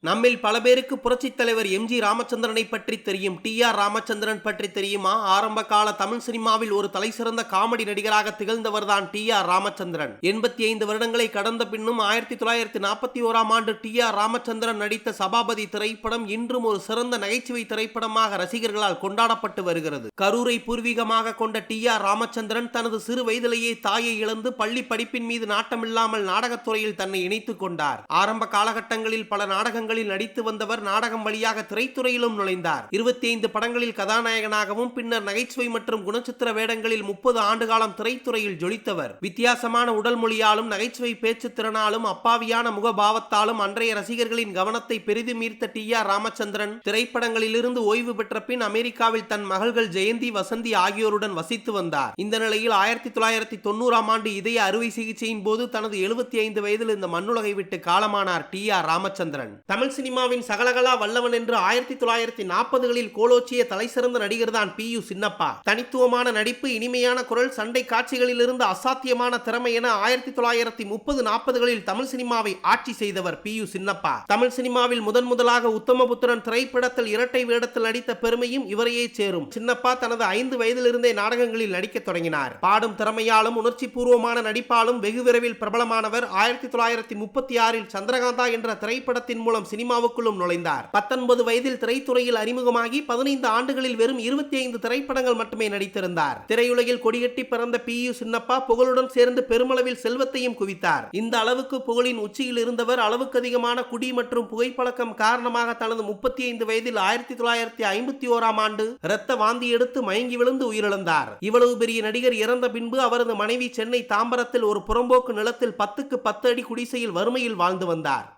நம்மில் பல பேருக்கு புரட்சித் தலைவர் எம்ஜி ராமச்சந்திரனை பற்றி தெரியும். டி ஆர் ராமச்சந்திரன் பற்றி தெரியுமா? ஆரம்ப கால தமிழ் சினிமாவில் ஒரு தலைசிறந்த காமெடி நடிகராக திகழ்ந்தவர்தான் டி ஆர் ராமச்சந்திரன். எண்பத்தி ஐந்து வருடங்களை கடந்த பின்னும் ஆயிரத்தி தொள்ளாயிரத்தி நாற்பத்தி ஓராம் ஆண்டு டி ஆர் ராமச்சந்திரன் நடித்த சபாபதி திரைப்படம் இன்றும் ஒரு சிறந்த நகைச்சுவை திரைப்படமாக ரசிகர்களால் கொண்டாடப்பட்டு வருகிறது. கரூரை பூர்வீகமாக கொண்ட டி ஆர் ராமச்சந்திரன் தனது சிறு வயதிலேயே தாயை இழந்து பள்ளி படிப்பின் மீது நாட்டமில்லாமல் நாடகத்துறையில் தன்னை இணைத்துக் கொண்டார். ஆரம்ப காலகட்டங்களில் பல படங்களில் நடித்து வந்தவர் நாடகம் வழியாக திரைத்துறையிலும் நுழைந்தார். இருபத்தி ஐந்து படங்களில் கதாநாயகனாகவும் பின்னர் நகைச்சுவை மற்றும் குணச்சித்திர வேடங்களில் முப்பது ஆண்டு காலம் திரைத்துறையில் ஜொலித்தவர். வித்தியாசமான உடல் மொழியாலும் நகைச்சுவை பேச்சு திறனாலும் அப்பாவியான முகபாவத்தாலும் அன்றைய ரசிகர்களின் கவனத்தை பெரிதும் ஈர்த்த டி. ஆர். ராமச்சந்திரன் திரைப்படங்களிலிருந்து ஓய்வு பெற்ற பின் அமெரிக்காவில் தன் மகள்கள் ஜெயந்தி வசந்தி ஆகியோருடன் வசித்து வந்தார். இந்த நிலையில் ஆயிரத்தி தொள்ளாயிரத்தி தொண்ணூறாம் ஆண்டு இதய அறுவை சிகிச்சையின் போது தனது எழுபத்தி ஐந்து வயதில் இந்த மண்ணுலகை விட்டு காலமானார் டி. ஆர். ராமச்சந்திரன். தமிழ் சினிமாவின் சகலகலா வல்லவன் என்று ஆயிரத்தி தொள்ளாயிரத்தி நாற்பதுகளில் கோலோச்சிய தலைசிறந்த நடிகர் தான் பி யு சின்னப்பா. தனித்துவமான நடிப்பு இனிமையான குரல் சண்டை காட்சிகளிலிருந்து அசாத்தியமான திறமை என ஆயிரத்தி தொள்ளாயிரத்தி முப்பது நாற்பதுகளில் தமிழ் சினிமாவை ஆட்சி செய்தவர் பி யு சின்னப்பா. தமிழ் சினிமாவில் முதன் முதலாக உத்தமபுத்திரன் திரைப்படத்தில் இரட்டை வேடத்தில் நடித்த பெருமையும் இவரையே சேரும். சின்னப்பா தனது ஐந்து வயதிலிருந்தே நாடகங்களில் நடிக்கத் தொடங்கினார். பாடும் திறமையாலும் உணர்ச்சி பூர்வமான நடிப்பாலும் வெகு விரைவில் பிரபலமானவர். ஆயிரத்தி தொள்ளாயிரத்தி முப்பத்தி ஆறில் சந்திரகாந்தா என்ற திரைப்படத்தின் மூலம் சினிமாவுக்குள்ளும் நுழைந்தார். பத்தொன்பது வயதில் திரைத்துறையில் அறிமுகமாகி பதினைந்து ஆண்டுகளில் வெறும் இருபத்தி ஐந்து திரைப்படங்கள் மட்டுமே நடித்திருந்தார். திரையுலகில் கொடிகட்டி பிறந்த பி. யு. சின்னப்பா புகழுடன் சேர்ந்து பெருமளவில் செல்வத்தையும் குவித்தார். இந்த அளவுக்கு புகழின் உச்சியில் இருந்தவர் அளவுக்கு அதிகமான குடி மற்றும் புகைப்பழக்கம் காரணமாக தனது முப்பத்தி ஐந்து வயதில் ஆயிரத்தி தொள்ளாயிரத்தி ஐம்பத்தி ஓராம் ஆண்டு இரத்த வாந்தி எடுத்து மயங்கி விழுந்து உயிரிழந்தார். இவ்வளவு பெரிய நடிகர் இறந்த பின்பு அவரது மனைவி சென்னை தாம்பரத்தில் ஒரு புறம்போக்கு நிலத்தில் பத்துக்கு பத்து அடி குடிசையில் வறுமையில் வாழ்ந்து வந்தார்.